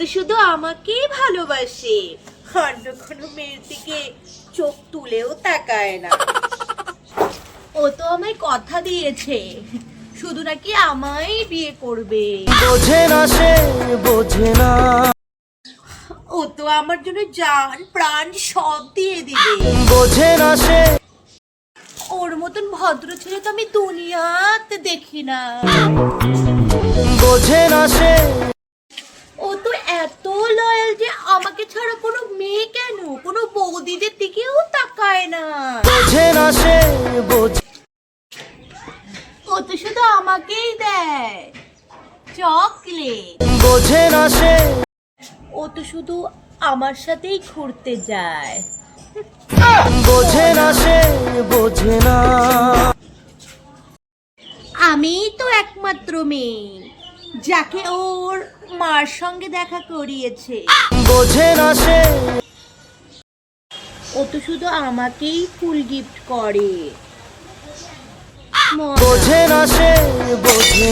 তো শুধু আমাকেই ভালোবাসে। অন্য কোনো মেয়ের দিকে চোখ তুলেও তাকায় না। ও তো আমায় কথা দিয়েছে। শুধু নাকি আমায় বিয়ে করবে। বোঝে না সে বোঝে না। ও তো আমার জন্য জান প্রাণ সব দিয়ে দিবে। বোঝে না সে। ওর মতন ভদ্র ছেলে তো আমি দুনিয়াতে দেখি না। বোঝে না সে ও তো এত লয়াল যে আমাকে ছাড়া কোনো মেয়ে কেন কোনো বৌদিদের দিকেও তাকায় না বোঝে বোঝে। ও তো শুধু আমাকেই দেয়। চকলেট। বোঝে না সে। ও তো শুধু আমার সাথেই ঘুরতে যায়। বোঝে না সে বোঝে না। আমি তো একমাত্র মেয়ে যাকে ওর মার সঙ্গে দেখা করিয়েছে। বোঝে না সে। ও তো শুধু আমাকেই ফুল গিফট করে। বোঝে না সে বোঝে